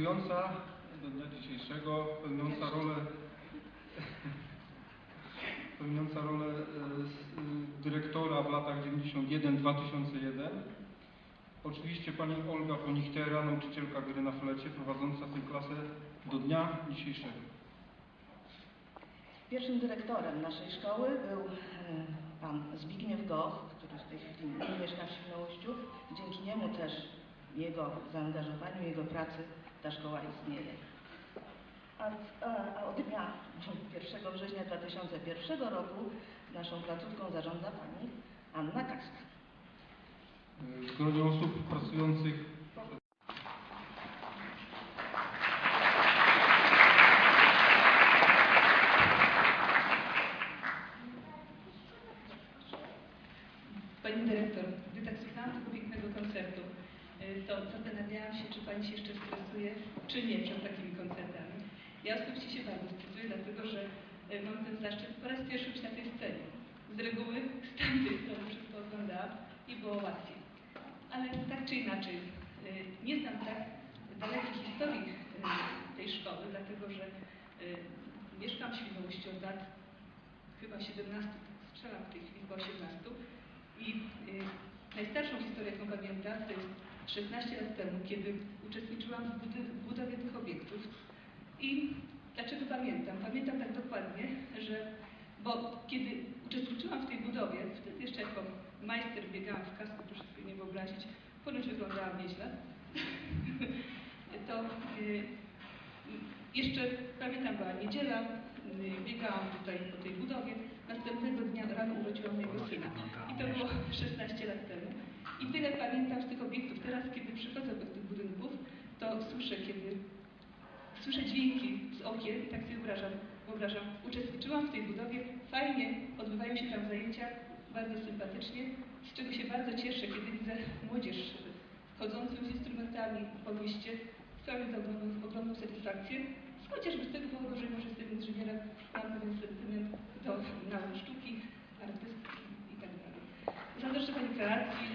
pracująca do dnia dzisiejszego, pełniąca rolę pełniąca rolę e, e, dyrektora w latach 91-2001. Oczywiście pani Olga Ponichtera, nauczycielka gry na flecie, prowadząca tę klasę do dnia dzisiejszego. Pierwszym dyrektorem naszej szkoły był e, pan Zbigniew Goch, który w tej chwili mieszka w Świnoujściu. Dzięki niemu też, jego zaangażowaniu, jego pracy ta szkoła istnieje. A, a, a od dnia 1 września 2001 roku naszą placówką zarządza pani Anna Kask. W gronie osób pracujących Pani dyrektor, gdy tak słuchałam tego pięknego koncertu, y, to zastanawiałam się, czy Pani się jeszcze stresuje, czy nie przed takimi koncertami. Ja osobiście się bardzo stresuję, dlatego że y, mam ten zaszczyt po raz pierwszy być na tej scenie. Z reguły z tamtej strony wszystko oglądałam i było łatwiej. Ale tak czy inaczej, y, nie znam tak dalekiej historii y, tej szkoły, dlatego że mieszkam w Świnoujściu od lat chyba 17, strzelam w tej chwili po 18. I najstarszą historię, jaką pamiętam, to jest 16 lat temu, kiedy uczestniczyłam w budowie tych obiektów. I dlaczego pamiętam? Pamiętam tak dokładnie, że bo kiedy uczestniczyłam w tej budowie, wtedy jeszcze jako majster biegałam w kasku, proszę sobie nie wyobrazić, ponoć wyglądałam nieźle, to y, jeszcze pamiętam, była niedziela, y, biegałam tutaj po tej budowie. Następnego dnia rano urodziłam mojego syna. I to było 16 lat temu. I tyle pamiętam z tych obiektów. Teraz, kiedy przychodzę do tych budynków, to słyszę, kiedy słyszę dźwięki z okien tak sobie wyobrażam, wyobrażam, uczestniczyłam w tej budowie, fajnie, odbywają się tam zajęcia, bardzo sympatycznie, z czego się bardzo cieszę, kiedy widzę młodzież chodzącą z instrumentami po mieście, sprawię to ogromną, ogromną satysfakcję. Chociażby z tego powodu, że może jestem inżynierem, mam pewien sentyment do nauk sztuki, artystyki i tak dalej. Zazdroszczę Pani kreacji,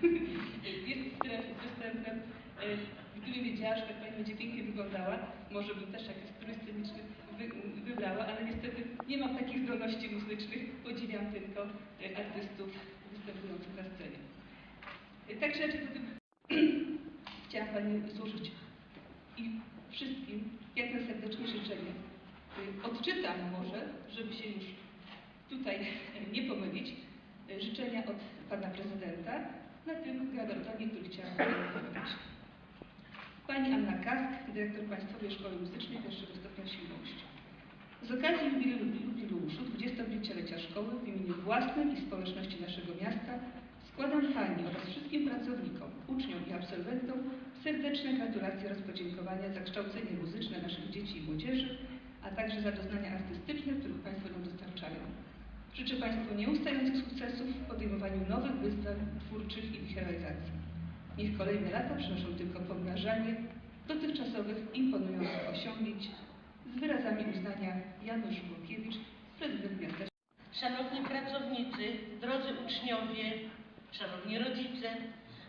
jest stref występem. E, Gdybym wiedziała, że tak Pani będzie pięknie wyglądała, może bym też jakiś strój sceniczny wy, wybrała, ale niestety nie mam takich zdolności muzycznych, podziwiam tylko e, artystów występujących na scenie. E, Tak tym chciałam Pani złożyć i wszystkim jak najserdeczniej życzenie. Y, Odczytam może, żeby się już tutaj e, nie pomylić, życzenia od Pana Prezydenta na tym gabarytonie, który chciałam powiedzieć. Pani Anna Kask, dyrektor Państwowej Szkoły Muzycznej pierwszego stopnia w Świnoujściu. Z okazji jubileu- jubileuszu 20-lecia szkoły w imieniu własnym i społeczności naszego miasta składam Pani oraz wszystkim pracownikom, uczniom i absolwentom serdeczne gratulacje oraz podziękowania za kształcenie muzyczne naszych dzieci i młodzieży, a także za doznania artystyczne, których Państwo nam dostarczają. Życzę Państwu nieustających sukcesów w podejmowaniu nowych wyzwań twórczych i ich realizacji. Niech kolejne lata przynoszą tylko pomnażanie dotychczasowych imponujących osiągnięć z wyrazami uznania Janusz Łąkiewicz, prezydent miasta Szanowni pracownicy, drodzy uczniowie, szanowni rodzice,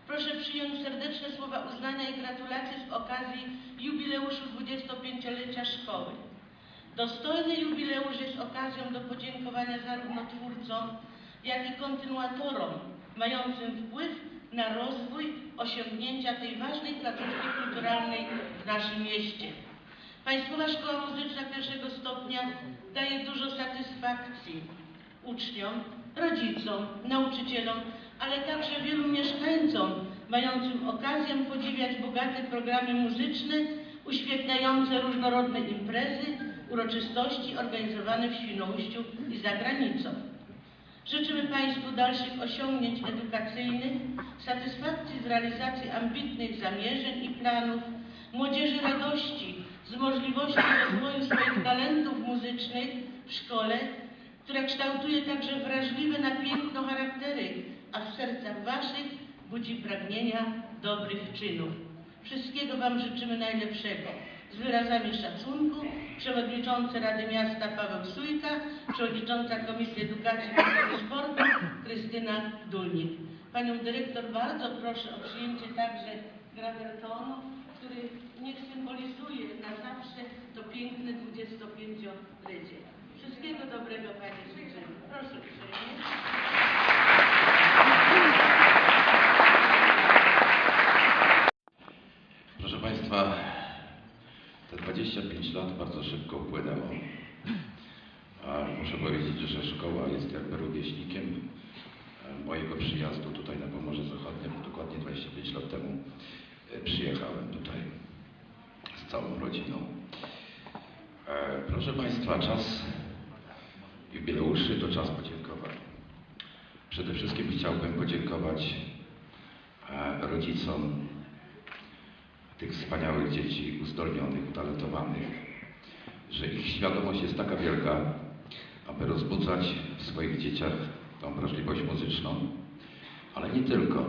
proszę przyjąć serdeczne słowa uznania i gratulacje z okazji jubileuszu 25-lecia szkoły. Dostojny jubileusz jest okazją do podziękowania zarówno twórcom, jak i kontynuatorom mającym wpływ na rozwój osiągnięcia tej ważnej placówki kulturalnej w naszym mieście. Państwowa Szkoła Muzyczna pierwszego stopnia daje dużo satysfakcji uczniom, rodzicom, nauczycielom, ale także wielu mieszkańcom mającym okazję podziwiać bogate programy muzyczne uświetniające różnorodne imprezy, uroczystości organizowane w Świnoujściu i za granicą. Życzymy Państwu dalszych osiągnięć edukacyjnych, satysfakcji z realizacji ambitnych zamierzeń i planów, młodzieży radości z możliwości rozwoju swoich talentów muzycznych w szkole, która kształtuje także wrażliwe na piękno charaktery, a w sercach Waszych budzi pragnienia dobrych czynów. Wszystkiego Wam życzymy najlepszego. Z wyrazami szacunku Przewodniczący Rady Miasta Paweł Sujka, Przewodnicząca Komisji Edukacji i Sportu Krystyna Dulnik. Panią dyrektor bardzo proszę o przyjęcie także grawertonu, który niech symbolizuje na zawsze to piękne 25-lecie. Wszystkiego dobrego Pani życzymy. Proszę uprzejmie. Proszę Państwa, te 25 lat bardzo szybko upłynęło. A muszę powiedzieć, że szkoła jest jakby rówieśnikiem e, mojego przyjazdu tutaj na Pomorze Zachodnie, bo dokładnie 25 lat temu e, przyjechałem tutaj z całą rodziną. E, Proszę Państwa, czas jubileuszy to czas podziękowań. Przede wszystkim chciałbym podziękować e, rodzicom tych wspaniałych dzieci, uzdolnionych, utalentowanych, że ich świadomość jest taka wielka, aby rozbudzać w swoich dzieciach tą wrażliwość muzyczną, ale nie tylko.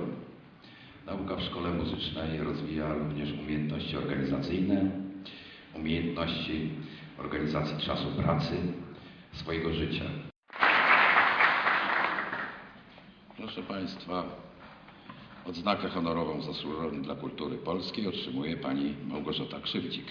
Nauka w szkole muzycznej rozwija również umiejętności organizacyjne, umiejętności organizacji czasu pracy, swojego życia. Proszę Państwa, Odznakę honorową zasłużony dla kultury polskiej otrzymuje pani Małgorzata Krzywdzik.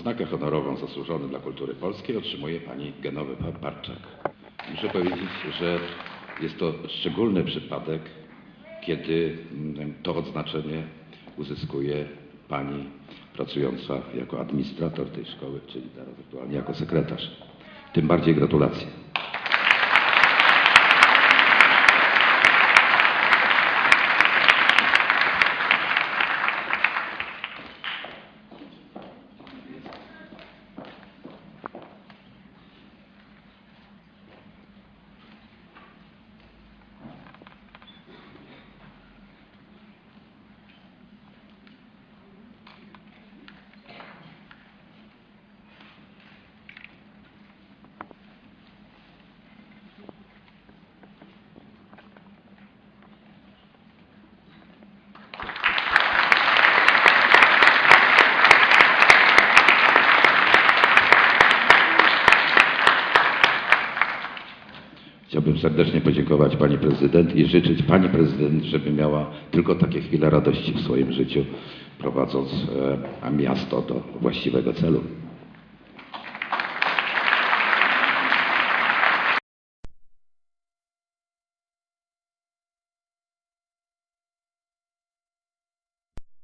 Odznakę honorową zasłużony dla kultury polskiej otrzymuje pani Genowefa Parczak. Muszę powiedzieć, że jest to szczególny przypadek, kiedy mm, to odznaczenie uzyskuje pani pracująca jako administrator tej szkoły, czyli teraz aktualnie jako sekretarz. Tym bardziej gratulacje. Chciałbym serdecznie podziękować Pani Prezydent i życzyć Pani Prezydent, żeby miała tylko takie chwile radości w swoim życiu, prowadząc e, miasto do właściwego celu.